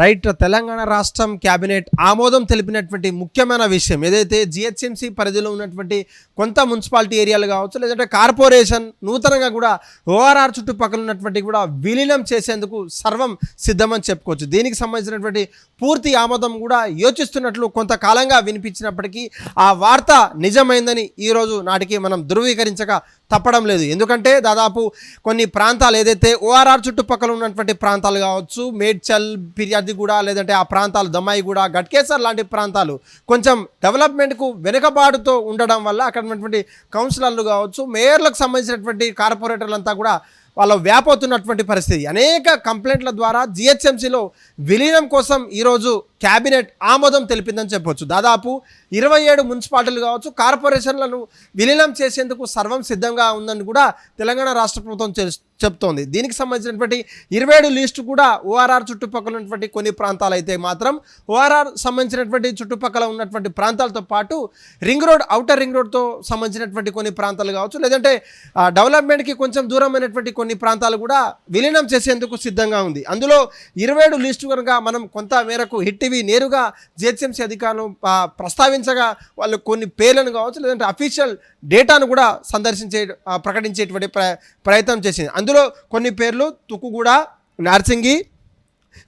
Right Telangana రాష్ట్రం cabinet ఆమోదం తెలిపినటువంటి ముఖ్యమైన విషయం. ఏదైతే జిహెచ్ఎంసీ పరిధిలో ఉన్నటువంటి కొంత మున్సిపాలిటీ ఏరియాలు కావచ్చు లేదంటే కార్పొరేషన్ నూతనంగా కూడా ఓఆర్ఆర్ చుట్టుపక్కల ఉన్నటువంటి కూడా విలీనం చేసేందుకు సర్వం సిద్ధమని చెప్పుకోవచ్చు. దీనికి సంబంధించినటువంటి పూర్తి ఆమోదం కూడా యోచిస్తున్నట్లు కొంతకాలంగా వినిపించినప్పటికీ ఆ వార్త నిజమైందని ఈరోజు నాటికి మనం ధృవీకరించక తప్పడం లేదు. ఎందుకంటే దాదాపు కొన్ని ప్రాంతాలు ఏదైతే ఓఆర్ఆర్ చుట్టుపక్కల ఉన్నటువంటి ప్రాంతాలు కావచ్చు మేడ్చల్ కూడా లేదంటే ఆ ప్రాంతాలు దమ్మాయిగూడ గట్కేసర్ లాంటి ప్రాంతాలు కొంచెం డెవలప్మెంట్కు వెనుకబాటుతో ఉండడం వల్ల అక్కడ ఉన్నటువంటి కౌన్సిలర్లు కావచ్చు మేయర్లకు సంబంధించినటువంటి కార్పొరేటర్లు అంతా కూడా వాళ్ళ వ్యాపోతున్నటువంటి పరిస్థితి. అనేక కంప్లైంట్ల ద్వారా జిహెచ్ఎంసీలో విలీనం కోసం ఈరోజు క్యాబినెట్ ఆమోదం తెలిపిందని చెప్పొచ్చు. దాదాపు ఇరవై ఏడు మున్సిపాలిటీలు కావచ్చు కార్పొరేషన్లను విలీనం చేసేందుకు సర్వం సిద్ధంగా ఉందని కూడా తెలంగాణ రాష్ట్ర ప్రభుత్వం తెలుసు చెప్తోంది. దీనికి సంబంధించినటువంటి ఇరవై ఏడు లిస్టు కూడా ఓఆర్ఆర్ చుట్టుపక్కల ఉన్నటువంటి కొన్ని ప్రాంతాలు అయితే మాత్రం ఓఆర్ఆర్ సంబంధించినటువంటి చుట్టుపక్కల ఉన్నటువంటి ప్రాంతాలతో పాటు రింగ్ రోడ్ అవుటర్ రింగ్ రోడ్తో సంబంధించినటువంటి కొన్ని ప్రాంతాలు కావచ్చు లేదంటే డెవలప్మెంట్కి కొంచెం దూరమైనటువంటి కొన్ని ప్రాంతాలు కూడా విలీనం చేసేందుకు సిద్ధంగా ఉంది. అందులో ఇరవై ఏడు లిస్టు కనుక మనం కొంత మేరకు హిట్ టీవీ నేరుగా జిహెచ్ఎంసీ అధికారులు ప్రస్తావించగా వాళ్ళు కొన్ని పేర్లను కావచ్చు లేదంటే అఫీషియల్ డేటాను కూడా సందర్శించే ప్రకటించేటువంటి ప్ర ప్రయత్నం చేసింది. అందులో కొన్ని పేర్లు తుక్కుగూడ నార్సింగి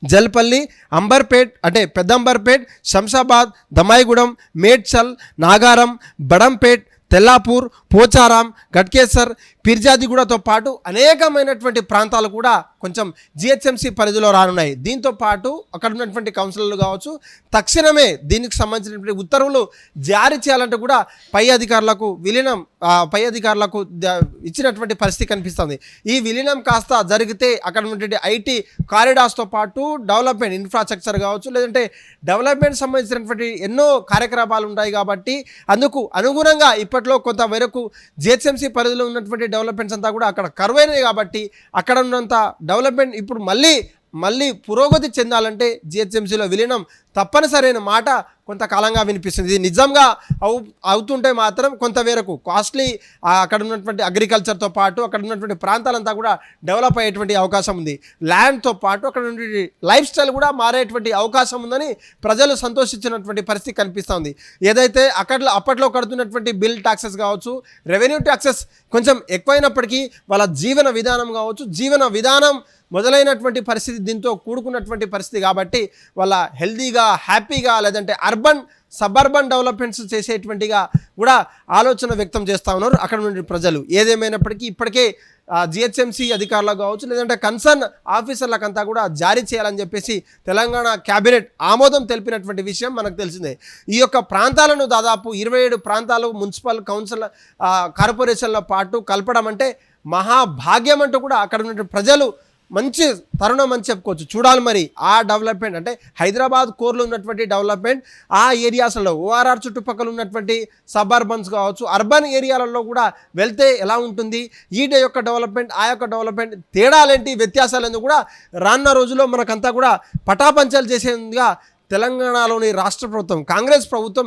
జల్పల్లి అంబర్పేట్ అంటే పెద్దంబర్పేట్ శంషాబాద్ దమాయిగూడెం మేడ్చల్ నాగారం బడంపేట్ తెల్లాపూర్ పోచారాం గట్కేసర్ పిర్జాదిగూడతో పాటు అనేకమైనటువంటి ప్రాంతాలు కూడా కొంచెం జిహెచ్ఎంసీ పరిధిలో రానున్నాయి. దీంతో పాటు అక్కడ ఉన్నటువంటి కౌన్సిలర్లు కావచ్చు తక్షణమే దీనికి సంబంధించినటువంటి ఉత్తర్వులు జారీ చేయాలంటే కూడా పై అధికారులకు విలీనం పై అధికారులకు ఇచ్చినటువంటి పరిస్థితి కనిపిస్తుంది. ఈ విలీనం కాస్త జరిగితే అక్కడ ఉన్నటువంటి ఐటీ కారిడార్స్తో పాటు డెవలప్మెంట్ ఇన్ఫ్రాస్ట్రక్చర్ కావచ్చు లేదంటే డెవలప్మెంట్ సంబంధించినటువంటి ఎన్నో కార్యక్రమాలు ఉంటాయి కాబట్టి అందుకు అనుగుణంగా ఇప్పట్లో కొంతవరకు జిహెచ్ఎంసీ పరిధిలో ఉన్నటువంటి డెవలప్మెంట్స్ అంతా కూడా అక్కడ కరువైనవి కాబట్టి అక్కడ ఉన్నంత డెవలప్మెంట్ ఇప్పుడు మళ్ళీ మళ్ళీ పురోగతి చెందాలంటే జిహెచ్ఎంసీలో విలీనం తప్పనిసరైన మాట కొంతకాలంగా వినిపిస్తుంది. ఇది నిజంగా అవు అవుతుంటే మాత్రం కొంత మేరకు కాస్ట్లీ అక్కడ ఉన్నటువంటి అగ్రికల్చర్తో పాటు అక్కడ ఉన్నటువంటి ప్రాంతాలంతా కూడా డెవలప్ అయ్యేటువంటి అవకాశం ఉంది. ల్యాండ్తో పాటు అక్కడ ఉన్నటువంటి లైఫ్ స్టైల్ కూడా మారేటువంటి అవకాశం ఉందని ప్రజలు సంతోషించినటువంటి పరిస్థితి కనిపిస్తుంది ఏదైతే అక్కడ అప్పట్లో కడుతున్నటువంటి బిల్ ట్యాక్సెస్ కావచ్చు రెవెన్యూ ట్యాక్సెస్ కొంచెం ఎక్కువైనప్పటికీ వాళ్ళ జీవన విధానం కావచ్చు జీవన విధానం మొదలైనటువంటి పరిస్థితి దీంతో కూడుకున్నటువంటి పరిస్థితి కాబట్టి వాళ్ళ హెల్దీగా హ్యాపీగా లేదంటే అర్బన్ సబర్బన్ డెవలప్మెంట్స్ చేసేటువంటిగా కూడా ఆలోచన వ్యక్తం చేస్తూ ఉన్నారు అక్కడ నుండి ప్రజలు. ఏదేమైనప్పటికీ ఇప్పటికే జిహెచ్ఎంసీ అధికారులకు కావచ్చు లేదంటే కన్సర్న్ ఆఫీసర్లకంతా కూడా జారీ చేయాలని చెప్పేసి తెలంగాణ క్యాబినెట్ ఆమోదం తెలిపినటువంటి విషయం మనకు తెలిసిందే. ఈ యొక్క ప్రాంతాలను దాదాపు ఇరవై ఏడు ప్రాంతాలు మున్సిపల్ కౌన్సిల్ కార్పొరేషన్ల పాటు కలపడం అంటే మహాభాగ్యం అంటూ కూడా అక్కడ ఉన్నటువంటి ప్రజలు మంచి తరుణం అని చెప్పుకోవచ్చు. చూడాలి మరి ఆ డెవలప్మెంట్ అంటే హైదరాబాద్ కోర్లో ఉన్నటువంటి డెవలప్మెంట్ ఆ ఏరియాస్లో ఓఆర్ఆర్ చుట్టుపక్కల ఉన్నటువంటి సబర్బన్స్ కావచ్చు అర్బన్ ఏరియాలలో కూడా వెళ్తే ఎలా ఉంటుంది ఈట యొక్క డెవలప్మెంట్ ఆ యొక్క డెవలప్మెంట్ తేడాలేంటి వ్యత్యాసాలు కూడా రానున్న రోజుల్లో మనకంతా కూడా పటాపంచాలు చేసేందుగా తెలంగాణలోని రాష్ట్ర ప్రభుత్వం కాంగ్రెస్ ప్రభుత్వం